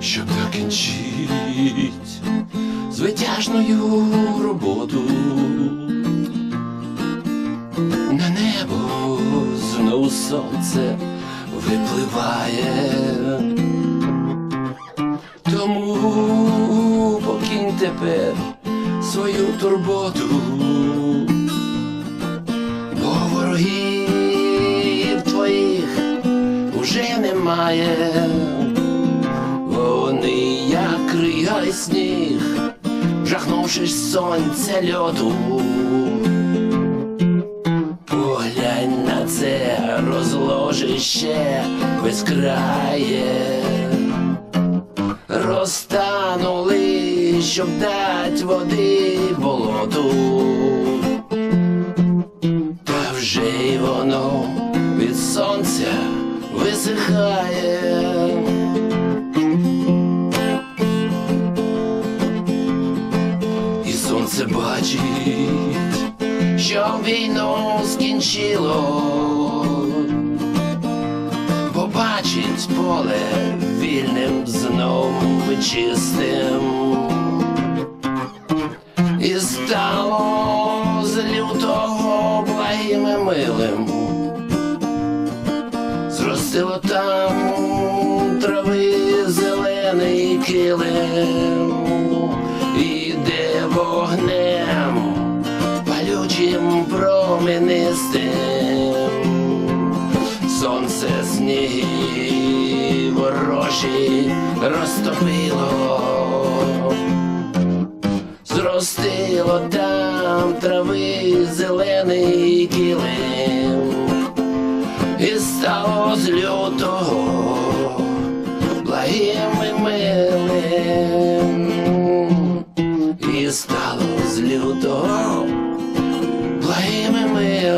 Щоб закінчить звитяжною роботу. На небо знову сонце випливає. Тому покинь тепер свою турботу, немає. Вони як крига й сніг, жахнувшись сонця льоду. Поглянь на це розложище безкрає. Розтанули, щоб дать води болоту. Та вже й воно від сонця висихає. І сонце бачить, що війну скінчило, побачить поле вільним знов чистим, і стало з лютого благим і милим, зростило там трави зелений килим, іде вогнем, палючим променистим, сонце сніги ворожі розтопило, зростило там трави зелений килим, і з лютого благим і милим, і стало з лютого благим і милим.